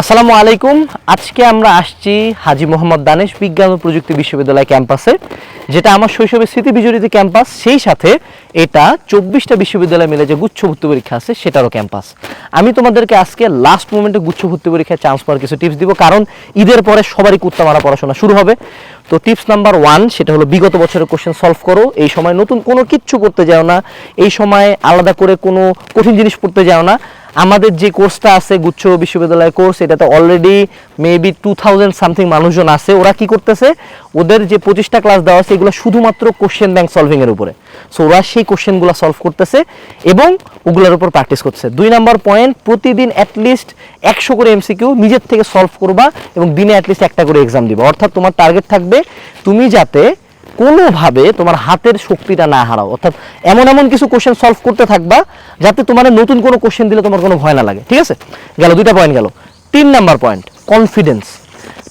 আসসালামু আলাইকুম। আজকে আমরা আসছি হাজি মোহাম্মদ দানেশ বিজ্ঞান ও প্রযুক্তি বিশ্ববিদ্যালয় ক্যাম্পাসে, যেটা আমার শৈশবের স্মৃতি বিজড়িত ক্যাম্পাস। সেই সাথে এটা চব্বিশটা বিশ্ববিদ্যালয় মিলে যে গুচ্ছ ভর্তি পরীক্ষা আছে, সেটারও ক্যাম্পাস। আমি তোমাদেরকে আজকে লাস্ট মোমেন্টে গুচ্ছ ভর্তি পরীক্ষায় চান্স পাওয়ার কিছু টিপস দিব, কারণ ঈদের পরে সবারই কুত্তা মারা পড়াশোনা শুরু হবে। তো টিপস নাম্বার ওয়ান সেটা হলো বিগত বছরের কোশ্চেন সলভ করো। এই সময় নতুন কোনো কিচ্ছু করতে যাও না। এই সময় আলাদা করে কোনো কঠিন জিনিস পড়তে যাও না। আমাদের যে কোর্সটা আছে, গুচ্ছ বিশ্ববিদ্যালয়ের কোর্স এটাতে already maybe two thousand something মানুষজন আছে। ওরা কি করতেছে? ওদের যে পঁচিশটা ক্লাস দেওয়া আছে, এগুলো শুধুমাত্র কোশ্চেন ব্যাংক সলভিংয়ের উপরে। সো ওরা সেই কোশ্চেনগুলো সলভ করতেছে এবং ওগুলোর উপর প্র্যাকটিস করছে দুই নম্বর পয়েন্ট প্রতিদিন অ্যাটলিস্ট একশো করে এমসিকিউ নিজের থেকে সলভ করবা এবং দিনে অ্যাটলিস্ট একটা করে এক্সাম দিবা। অর্থাৎ তোমার টার্গেট থাকবে, তুমি যাতে কোনোভাবে তোমার হাতের শক্তিটা না হারাও। অর্থাৎ এমন এমন কিছু কোশ্চেন সলভ করতে থাকবা, যাতে তোমার নতুন কোনো কোশ্চেন দিলে তোমার কোনো ভয় না লাগে। ঠিক আছে? গেল, দুইটা পয়েন্ট গেল। তিন নাম্বার পয়েন্ট কনফিডেন্স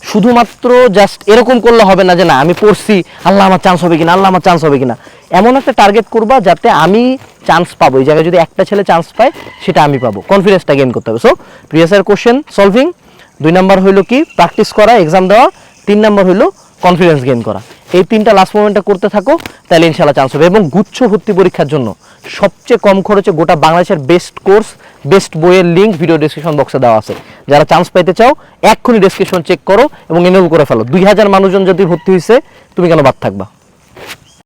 শুধুমাত্র জাস্ট এরকম করলে হবে না যে, না, আমি পড়ছি, আল্লাহ আমার চান্স হবে কিনা, আল্লাহ আমার চান্স হবে কিনা। এমন একটা টার্গেট করবা যাতে আমি চান্স পাবো। এই জায়গায় যদি একটা ছেলে চান্স পায়, সেটা আমি পাবো। কনফিডেন্সটা গেইন করতে হবে। সো প্রিভিয়াস কোশ্চেন সলভিং দুই নাম্বার হইল কি? প্র্যাকটিস করা এক্সাম দেওয়া। তিন নাম্বার হইল কনফিডেন্স গেইন করা। এই তিনটা লাস্ট মোমেন্টে করতে থাকো, তাহলে ইনশাল্লাহ চান্স হবে। এবং গুচ্ছ ভর্তি পরীক্ষার জন্য সবচেয়ে কম খরচে গোটা বাংলাদেশের বেস্ট কোর্স বেস্ট বইয়ের লিঙ্ক ভিডিও ডিসক্রিপশন বক্সে দেওয়া আছে। যারা চান্স পাইতে চাও, এক্ষুনি ডিসক্রিপশন চেক করো এবং এনরোল করে ফেলো। দুই হাজার মানুষজন যদি ভর্তি হয়েছে তুমি কেন বাদ থাকবা?